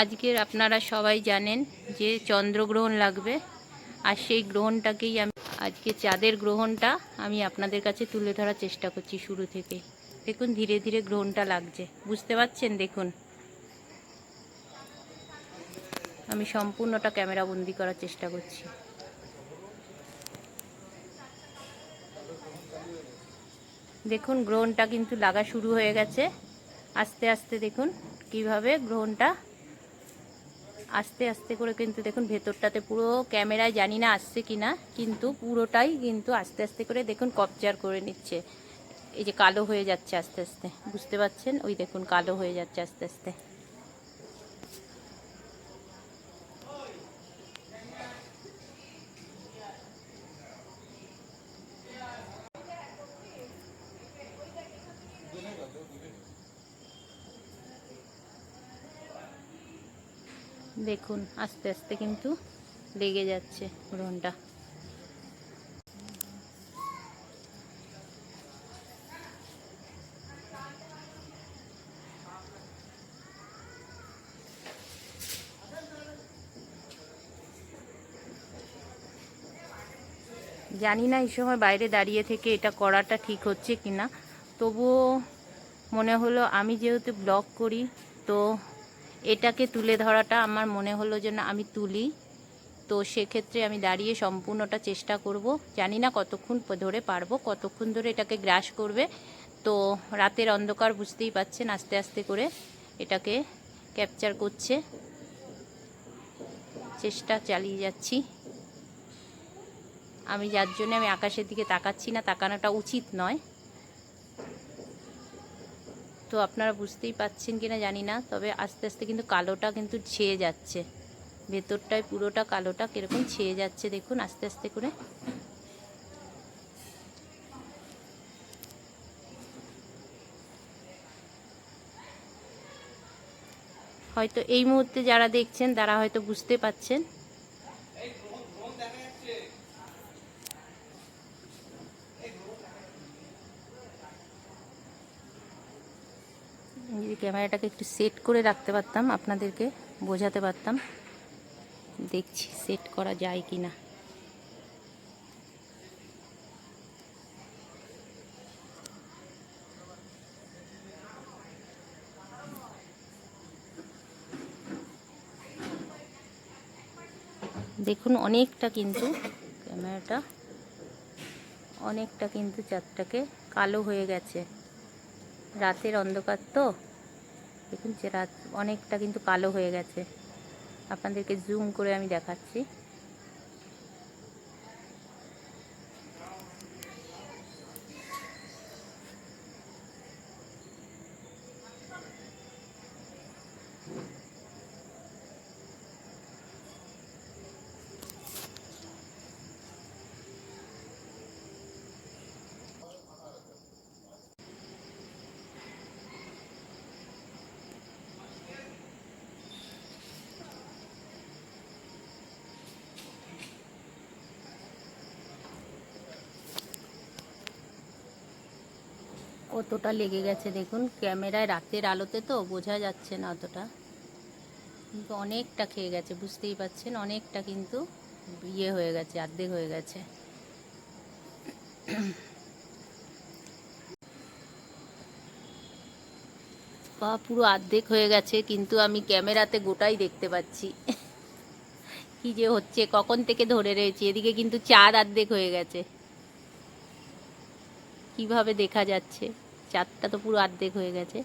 আজকের আপনারা সবাই জানেন যে চন্দ্রগ্রহণ লাগবে, আর সেই গ্রহণটাকেই আমি, আজকে চাঁদের গ্রহণটা আমি আপনাদের কাছে তুলে ধরার চেষ্টা করছি শুরু থেকে। দেখুন, ধীরে ধীরে গ্রহণটা লাগছে। বুঝতে পারছেন? দেখুন। আমি সম্পূর্ণটা ক্যামেরা বন্দি করার চেষ্টা করছি। দেখুন, গ্রহণটা কিন্তু লাগা শুরু হয়ে গেছে। আস্তে আস্তে দেখুন কীভাবে গ্রহণটা আস্তে আস্তে করে কিন্তু দেখুন ভেতরটাতে পুরো ক্যামেরায় জানি না আসছে কি না কিন্তু পুরোটাই কিন্তু আস্তে আস্তে করে দেখুন কপচার করে নিচ্ছে। এই যে কালো হয়ে যাচ্ছে আস্তে আস্তে, বুঝতে পারছেন? ওই দেখুন কালো হয়ে যাচ্ছে আস্তে আস্তে। দেখুন, আস্তে আস্তে কিন্তু লেগে যাচ্ছে গ্রহণটা জানি না এই সময় বাইরে দাঁড়িয়ে থেকে এটা করাটা ঠিক হচ্ছে কি না তবুও মনে হলো আমি যেহেতু ব্লগ করি, তো এটাকে তুলে ধরাটা আমার মনে হলো যে আমি তুলি। তো সেক্ষেত্রে আমি দাঁড়িয়ে সম্পূর্ণটা চেষ্টা করব। জানি না কতক্ষণ ধরে পারব, কতক্ষণ ধরে এটাকে গ্রাস করবে। তো রাতের অন্ধকার বুঝতেই পাচ্ছেন আস্তে আস্তে করে এটাকে ক্যাপচার করছে। চেষ্টা চালিয়ে যাচ্ছি। আমি যার জন্য আমি আকাশের দিকে তাকাচ্ছি না, তাকানোটা উচিত নয়। তো আপনারা বুঝতেই পাচ্ছেন কিনা জানি না, তবে আস্তে আস্তে কিন্তু কালোটা কিন্তু ছেয়ে যাচ্ছে। ভেতরটায় পুরোটা কালোটা কীরকম ছেয়ে যাচ্ছে দেখুন, আস্তে আস্তে করে। হয়তো এই মুহূর্তে যারা দেখছেন তারা হয়তো বুঝতে পাচ্ছেন। যদি ক্যামেরাটাকে একটু সেট করে রাখতে পারতাম, আপনাদেরকে বোঝাতে পারতাম। দেখছি সেট করা যায় কি না দেখুন, অনেকটা কিন্তু ক্যামেরাটা, অনেকটা কিন্তু চারটাকে কালো হয়ে গেছে। রাতের অন্ধকার তো। দেখুন যে রাত অনেকটা কিন্তু কালো হয়ে গেছে। আপনাদেরকে জুম করে আমি দেখাচ্ছি। কতটা লেগে গেছে, দেখুন। ক্যামেরায় রাতের আলোতে তো বোঝা যাচ্ছে না অতটা। কিন্তু অনেকটা খেয়ে গেছে, বুঝতেই পাচ্ছেন অনেকটা কিন্তু ইয়ে হয়ে গেছে, আর্ধেক হয়ে গেছে। পা পুরো আর্ধেক হয়ে গেছে, কিন্তু আমি ক্যামেরাতে গোটাই দেখতে পাচ্ছি। কি যে হচ্ছে, কখন থেকে ধরে রয়েছে? এদিকে কিন্তু চাঁদ অর্ধেক হয়ে গেছে। কীভাবে দেখা যাচ্ছে? চাঁদটা তো পুরো আর্ধেক হয়ে গেছে।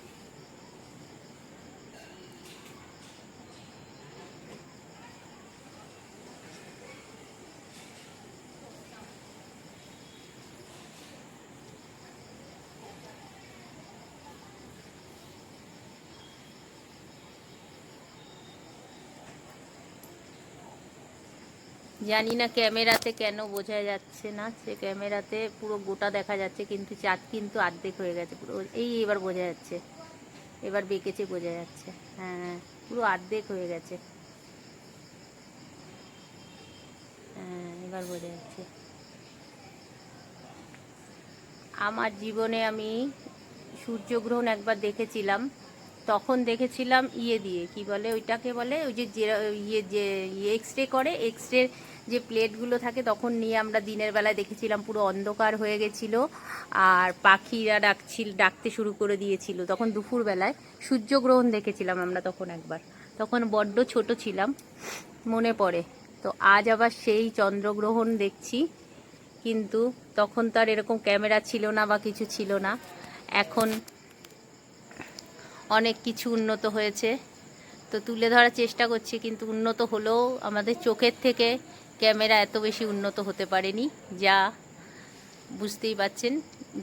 জানি না ক্যামেরাতে কেন বোঝা যাচ্ছে না, সে ক্যামেরাতে পুরো গোটা দেখা যাচ্ছে, কিন্তু চাঁদ কিন্তু আর্ধেক হয়ে গেছে, পুরো এই এবার বোঝা যাচ্ছে, এবার বেঁকেছে বোঝা যাচ্ছে হ্যাঁ পুরো অর্ধেক হয়ে গেছে হ্যাঁ এবার বোঝা যাচ্ছে। আমার জীবনে আমি সূর্যগ্রহণ একবার দেখেছিলাম তখন দেখেছিলাম ইয়ে দিয়ে, কি বলে ওইটাকে বলে, ওই যে ইয়ে যে এক্স রে করে এক্স রে যে প্লেটগুলো থাকে তখন নিয়ে আমরা দিনের বেলায় দেখেছিলাম, পুরো অন্ধকার হয়ে গেছিল আর পাখিরা ডাকছিল, ডাকতে শুরু করে দিয়েছিল। তখন দুপুরবেলায় সূর্যগ্রহণ দেখেছিলাম আমরা তখন একবার। তখন বড্ড ছোট ছিলাম, মনে পড়ে। তো আজ আবার সেই চন্দ্রগ্রহণ দেখছি, কিন্তু তখন তো আর এরকম ক্যামেরা ছিল না বা কিছু ছিল না। এখন অনেক কিছু উন্নত হয়েছে। তো তুলে ধরার চেষ্টা করছি, কিন্তু উন্নত হলেও আমাদের চোখের থেকে ক্যামেরা এত বেশি উন্নত হতে পারেনি, যা বুঝতেই পাচ্ছেন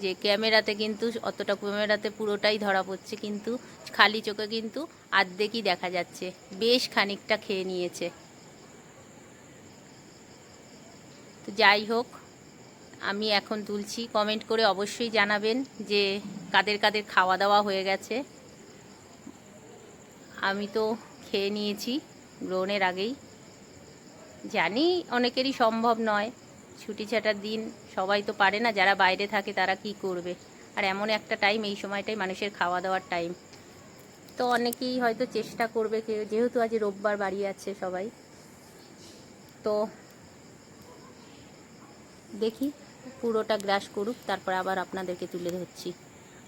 যে ক্যামেরাতে কিন্তু অতটা ক্যামেরাতে পুরোটাই ধরা পড়ছে, কিন্তু খালি চোখে কিন্তু আর্ধেকই দেখা যাচ্ছে, বেশ খানিকটা খেয়ে নিয়েছে। তো যাই হোক, আমি এখন তুলছি, কমেন্ট করে অবশ্যই জানাবেন যে কাদের কাদের খাওয়া দাওয়া হয়ে গেছে। আমি তো খেয়ে নিয়েছি গ্রহণের আগেই। জানি অনেকেরই সম্ভব নয়, ছুটি ছাটার দিন সবাই তো পারে না, যারা বাইরে থাকে তারা কি করবে। আর এমন একটা টাইম এই সময়টাই মানুষের খাওয়া দাওয়ার টাইম তো অনেকেই হয়তো চেষ্টা করবে কেউ, যেহেতু আজ রোববার বাড়ি আছে সবাই। তো দেখি, পুরোটা গ্রাস করুক, তারপর আবার আপনাদেরকে তুলে ধরছি।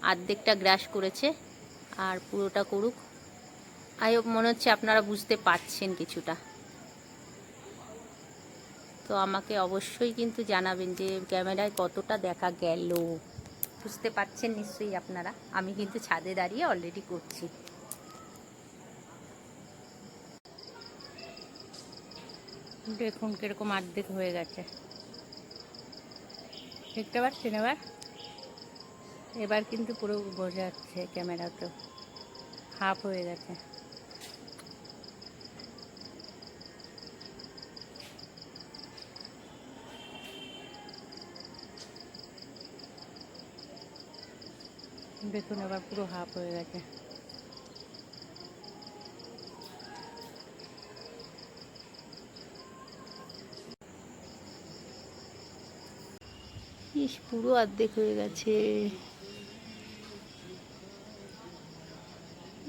আর্ধেকটা গ্রাস করেছে, আর পুরোটা করুক। আই হোপ মনে হচ্ছে আপনারা বুঝতে পারছেন কিছুটা। তো আমাকে অবশ্যই কিন্তু জানাবেন যে ক্যামেরায় কতটা দেখা গেল। বুঝতে পারছেন নিশ্চয়ই আপনারা। আমি কিন্তু ছাদে দাঁড়িয়ে অলরেডি করছি। দেখুন কীরকম আর্ধেক হয়ে গেছে। দেখতে পাচ্ছেন এবার? এবার কিন্তু পুরো বোঝা যাচ্ছে ক্যামেরাতেও। হাফ হয়ে গেছে। দেখুন আবার পুরো হাফ হয়ে গেছে। ইস পুরো অর্ধেক হয়ে গেছে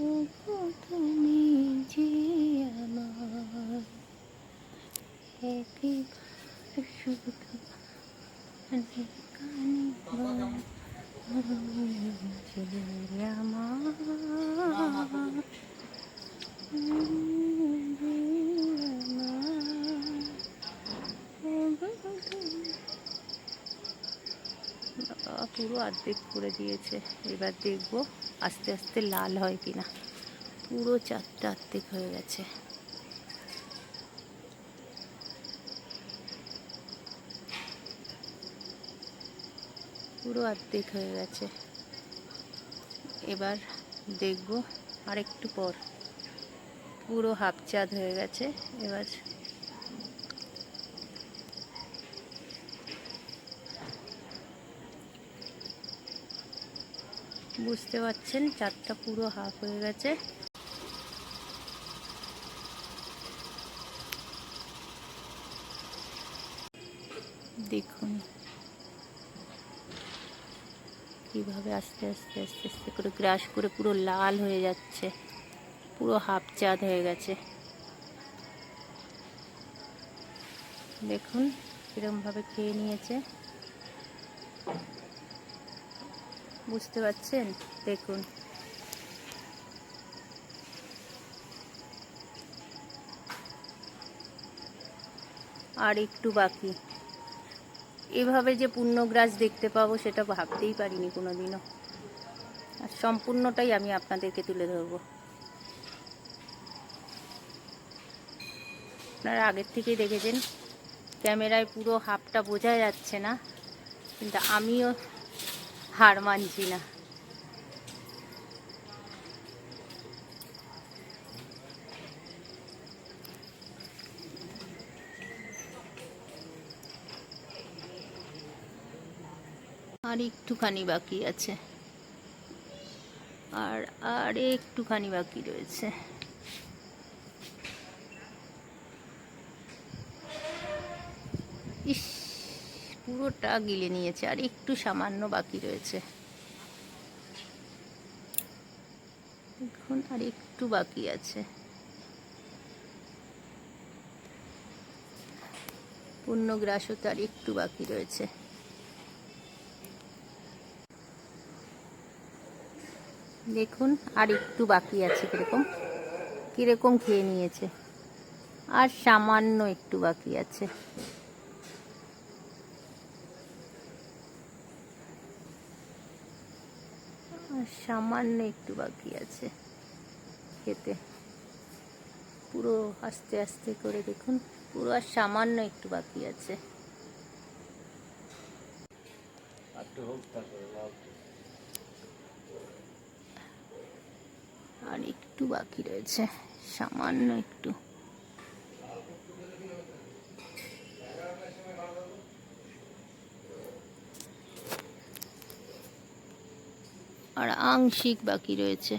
ওগো তুমি যে আমার একেবারে শুধু কানে বাজে আমার বাবা পুরো অর্ধেক করে দিয়েছে। এবার দেখব আস্তে আস্তে লাল হয় কিনা। পুরো চারটা অর্ধেক হয়ে গেছে। পুরো অর্ধেক হয়ে গেছে। এবার দেখব আর একটু পর। পুরো হাফ চাঁদ হয়ে গেছে। এবার বুঝতে পারছেন, চারটা পুরো হাফ হয়ে গেছে। দেখুন। কীভাবে আস্তে আস্তে আস্তে আস্তে করে গ্রাস করে পুরো লাল হয়ে যাচ্ছে। পুরো হাফ চাঁদ হয়ে গেছে। দেখুন, কিরমভাবে খেয়ে নিয়েছে। বুঝতে পারছেন? দেখুন। আর একটু বাকি। এভাবে যে পূর্ণগ্রাস দেখতে পাবো, সেটা ভাবতেই পারিনি কোনোদিনও। আর সম্পূর্ণটাই আমি আপনাদেরকে তুলে ধরবো। আপনারা আগের থেকেই দেখেছেন, ক্যামেরায় পুরো হাফটা বোঝা যাচ্ছে না, কিন্তু আমিও হার মানছি না। আর একটুখানি বাকি আছে। আর আর একটুখানি বাকি রয়েছে ইস পুরোটা গিলে নিয়েছে, আর একটু সামান্য বাকি রয়েছে। দেখুন, আর একটু বাকি আছে। পূর্ণগ্রাসও তার একটু বাকি রয়েছে। দেখুন, আর একটু বাকি আছে কীরকম। কীরকম খেয়ে নিয়েছে। আর সামান্য একটু বাকি আছে আর সামান্য একটু বাকি আছে। খেতে। পুরো আস্তে আস্তে করে দেখুন পুরো আর সামান্য একটু বাকি আছে। আর একটু বাকি রয়েছে সামান্য একটু। আর আংশিক বাকি রয়েছে।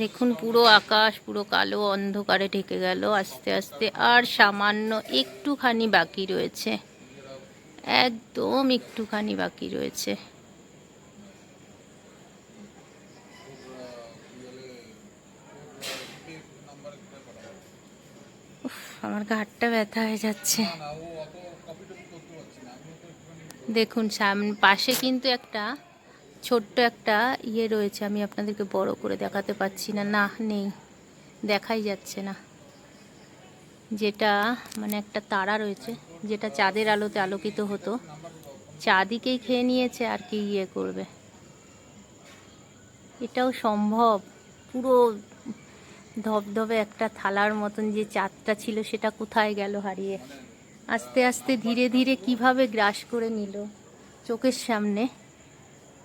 দেখুন পুরো আকাশ পুরো কালো অন্ধকারে ঢেকে গেল আস্তে আস্তে আর সামান্য একটুখানি বাকি রয়েছে। একদম একটুখানি বাকি রয়েছে। আমার ঘাটটা ব্যথা হয়ে যাচ্ছে। দেখুন সামনে পাশে কিন্তু একটা ছোট্ট একটা ইয়ে রয়েছে, আমি আপনাদেরকে বড় করে দেখাতে পাচ্ছি না। না, নেই, দেখাই যাচ্ছে না। যেটা মানে একটা তারা রয়েছে। যেটা চাঁদের আলোতে আলোকিত হতো, চাঁদিকেই খেয়ে নিয়েছে আর কি ইয়ে করবে। এটাও সম্ভব। পুরো ধবধবে একটা থালার মতন যে চাঁদটা ছিল সেটা কোথায় গেল হারিয়ে। আস্তে আস্তে ধীরে ধীরে কীভাবে গ্রাস করে নিল চোখের সামনে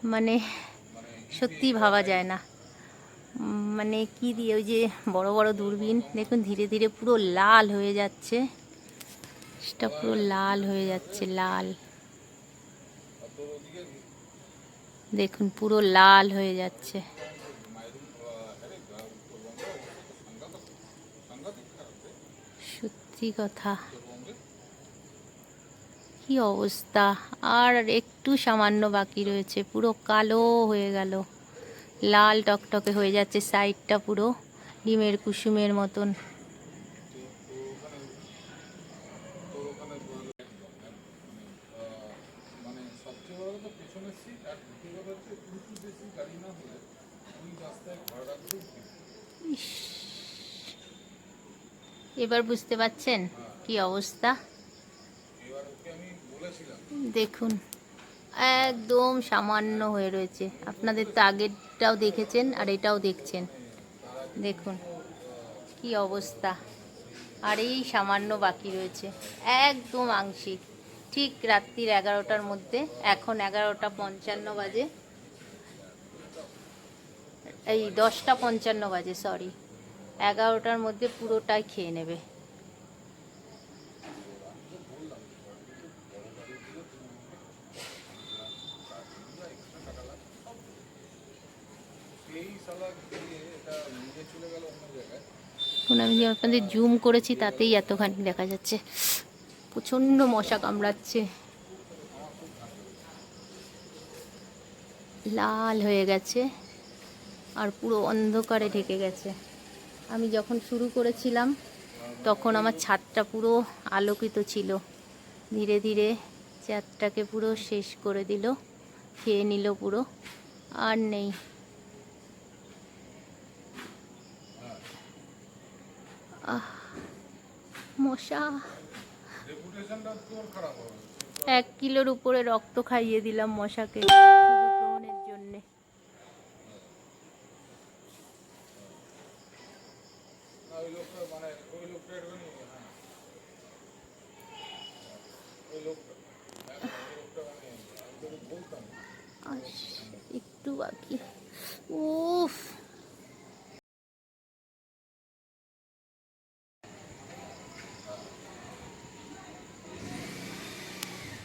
মানে সত্যি ভাবা যায় না। মানে কি দিয়ে ওই যে বড় বড় দূরবীন, দেখুন ধীরে ধীরে পুরো লাল হয়ে যাচ্ছে। সেটা পুরো লাল হয়ে যাচ্ছে, লাল। দেখুন, পুরো লাল হয়ে যাচ্ছে। সত্যি কথা। কি অবস্থা? আর একটু সামান্য বাকি রয়েছে, পুরো কালো হয়ে গেল। লাল টকটকে হয়ে যাচ্ছে সাইডটা পুরো ডিমের কুসুমের মতন মানে সবচেয়ে বড় কথা পেছনের সিট আর দ্বিতীয় কথা হচ্ছে উঁচু বেশি গাড়ি না হলে ওই রাস্তায় ঘর রাখলেও ইস। এবার বুঝতে পারছেন কি অবস্থা? দেখুন, একদম সামান্য হয়ে রয়েছে। আপনাদের তো আগেরটাও দেখেছেন আর এটাও দেখছেন। দেখুন কি অবস্থা। আর এই সামান্য বাকি রয়েছে। একদম আংশিক। ঠিক রাত্রির এগারোটার মধ্যে, এখন এগারোটা পঞ্চান্ন বাজে। এই দশটা পঞ্চান্ন বাজে সরি এগারোটার মধ্যে পুরোটাই খেয়ে নেবে। আমি আপনাদের জুম করেছি, তাতেই এতখানি দেখা যাচ্ছে। প্রচণ্ড মশা কামড়াচ্ছে। লাল হয়ে গেছে। আর পুরো অন্ধকারে ঢেকে গেছে। আমি যখন শুরু করেছিলাম তখন আমার ছাদটা পুরো আলোকিত ছিল। ধীরে ধীরে ছাদটাকে পুরো শেষ করে দিল খেয়ে নিল পুরো। আর নেই। মশা। এক কিলোর উপরে রক্ত খাইয়ে দিলাম মশাকে শুধু গ্রহণের জন্যে না ওই লোকটা মানে ওই লোকটা একটুখানি হ্যাঁ ওই লোকটা হ্যাঁ, ওই লোকটা মানে আমি তোকে বলতাম আর একটু বাকি উফ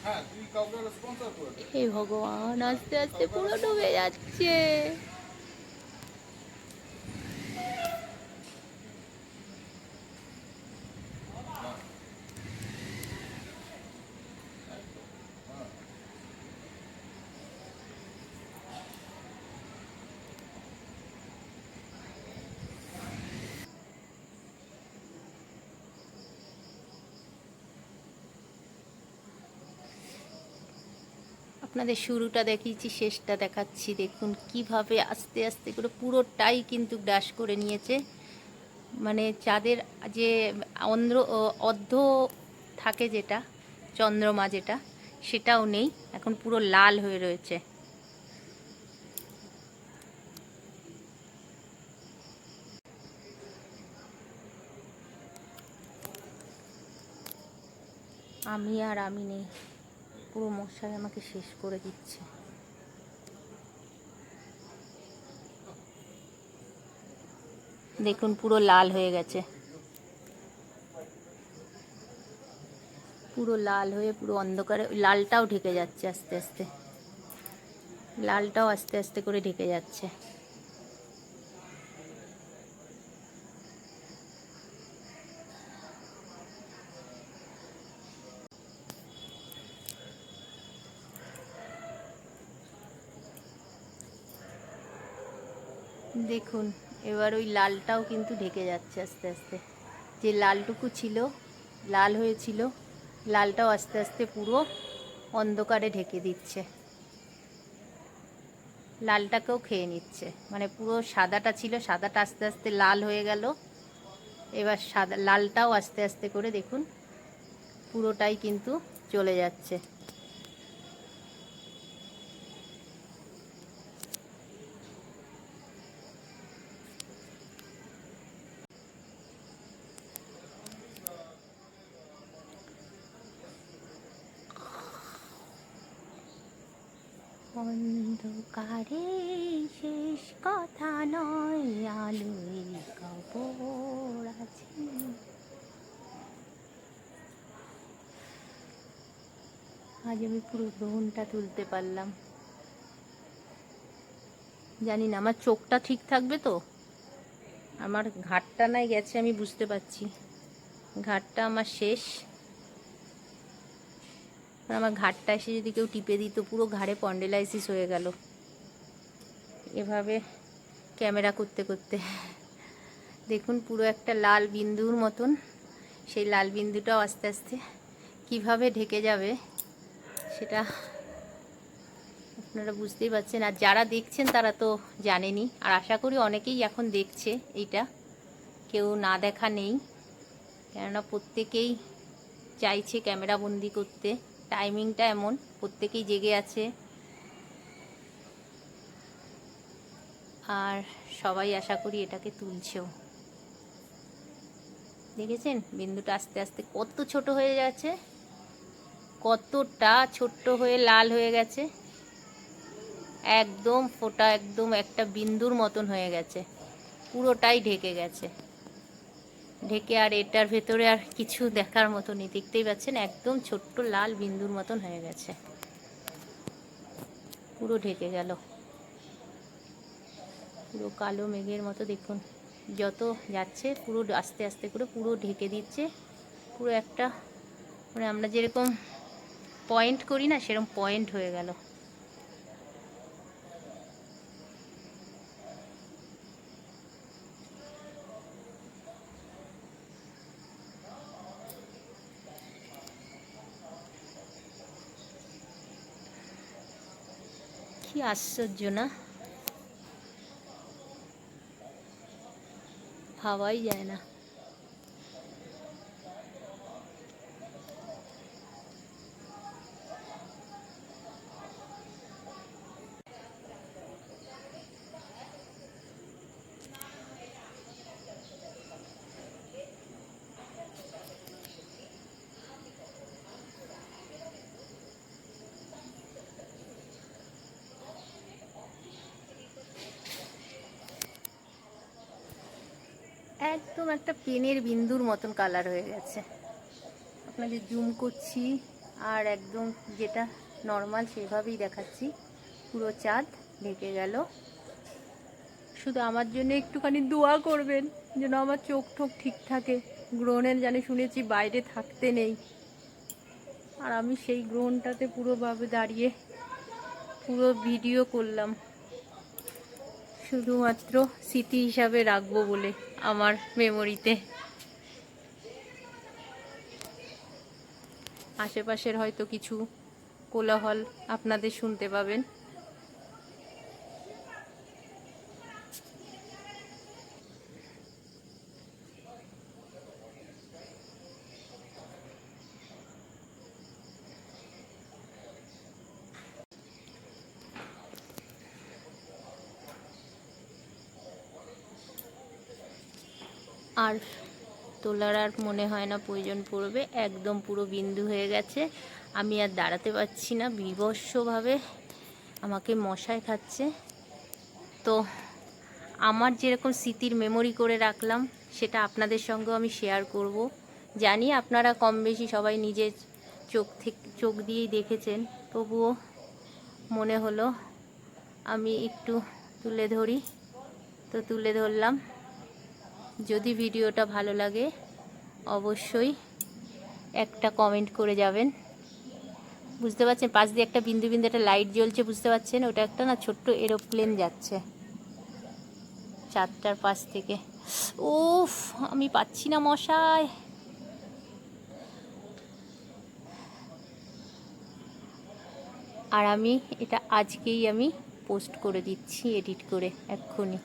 হ্যাঁ তুই কাউ আপনারা স্পন্সর করে দেন হে ভগবান আস্তে আস্তে পুরো ডুবে যাচ্ছে। আপনাদের শুরুটা দেখিয়েছি, শেষটা দেখাচ্ছি। দেখুন কীভাবে আস্তে আস্তে করে পুরোটাই কিন্তু গ্রাস করে নিয়েছে। মানে চাঁদের যে অন্ধ্র অর্ধ থাকে যেটা, চন্দ্রমা যেটা, সেটাও নেই। এখন পুরো লাল হয়ে রয়েছে। আমি আর আমি নেই। পুরো মশাই আমাকে শেষ করে দিচ্ছে। দেখুন, পুরো লাল হয়ে গেছে। পুরো লাল হয়ে, পুরো অন্ধকারে লালটাও ঢেকে যাচ্ছে আস্তে আস্তে। লালটাও আস্তে আস্তে করে ঢেকে যাচ্ছে। দেখুন, এবার ওই লালটাও কিন্তু ঢেকে যাচ্ছে আস্তে আস্তে। যে লালটুকু ছিল, লাল হয়েছিল, লালটাও আস্তে আস্তে পুরো অন্ধকারে ঢেকে দিচ্ছে। লালটাকেও খেয়ে নিচ্ছে। মানে পুরো সাদাটা ছিল, সাদাটা আস্তে আস্তে লাল হয়ে গেল। এবার সাদা, লালটাও আস্তে আস্তে করে দেখুন, পুরোটাই কিন্তু চলে যাচ্ছে। অন্ধকারে শেষ কথা নয়, আলোয় কবর আছে। আজ আমি পুরো গ্রহণটা তুলতে পারলাম। জানি না, আমার চোখটা ঠিক থাকবে তো? আমার ঘাটটা নাই গেছে আমি বুঝতে পারছি। ঘাটটা আমার শেষ। আমার ঘাটটা এসে যদি কেউ টিপে দিত, পুরো ঘাড়ে পন্ডেলাইসিস হয়ে গেল। এভাবে ক্যামেরা করতে করতে। দেখুন পুরো একটা লাল বিন্দুর মতন। সেই লাল বিন্দুটাও আস্তে আস্তে কীভাবে ঢেকে যাবে, সেটা আপনারা বুঝতেই পারছেন। আর যারা দেখছেন তারা তো জানেনি, আর আশা করি অনেকেই এখন দেখছে এইটা। কেউ না দেখা নেই, কেননা প্রত্যেকেই চাইছে ক্যামেরা বন্দি করতে। টাইমিংটা এমন, প্রত্যেকেই জেগে আছে। আর সবাই আশা করি এটাকে তুলছেও। দেখেছেন? বিন্দুটা আস্তে আস্তে কত ছোট হয়ে যাচ্ছে, কতটা ছোট্ট হয়ে লাল হয়ে গেছে। একদম ফোটা, একদম একটা বিন্দুর মতন হয়ে গেছে। পুরোটাই ঢেকে গেছে। ঢেকে আর এটার ভেতরে আর কিছু দেখার মতো নেই দেখতেই পাচ্ছেন, একদম ছোট্ট লাল বিন্দুর মতন হয়ে গেছে। পুরো ঢেকে গেল। পুরো কালো মেঘের মতো দেখুন, যত যাচ্ছে পুরো আস্তে আস্তে করে পুরো ঢেকে দিচ্ছে। পুরো একটা মানে আমরা যেরকম পয়েন্ট করি না, সেরকম পয়েন্ট হয়ে গেল। কি আশ্চর্য না? ভাবাই যায় না। একদম একটা পেনের বিন্দুর মতন কালার হয়ে গেছে। আপনাদের জুম করছি আর একদম যেটা নর্মাল সেভাবেই দেখাচ্ছি, পুরো চাঁদ ঢেকে গেল। শুধু আমার জন্য একটুখানি দোয়া করবেন, যেন আমার চোখ ঠোক ঠিক থাকে, গ্রহণের জানে শুনেছি বাইরে থাকতে নেই। আর আমি সেই গ্রহণটাতে পুরোভাবে দাঁড়িয়ে পুরো ভিডিও করলাম। শুধুমাত্র স্মৃতি হিসাবে রাখব বলে। আমার মেমোরিতে আশেপাশের হয়তো কিছু কোলাহল আপনাদের শুনতে পাবেন। আর তোলার আর মনে হয় না প্রয়োজন পড়বে, একদম পুরো বিন্দু হয়ে গেছে। আমি আর দাঁড়াতে পারছি না, বিভৎসভাবে আমাকে মশায় খাচ্ছে। তো আমার যেরকম স্মৃতির মেমোরি করে রাখলাম, সেটা আপনাদের সঙ্গেও আমি শেয়ার করব। জানি আপনারা কম বেশি সবাই নিজের চোখ থেকে, চোখ দিয়েই দেখেছেন, তবুও মনে হলো আমি একটু তুলে ধরি। তো তুলে ধরলাম। যদি ভিডিওটা ভালো লাগে, অবশ্যই একটা কমেন্ট করে যাবেন। বুঝতে পারছেন? পাশ দিয়ে একটা বিন্দু বিন্দু একটা লাইট জ্বলছে, বুঝতে পারছেন? ওটা একটা না ছোট্ট এরোপ্লেন যাচ্ছে। চারটার পাশ থেকে। উফ, আমি পাচ্ছি না মশায় আর আমি এটা আজকেই আমি পোস্ট করে দিচ্ছি এডিট করে, এক্ষুনি।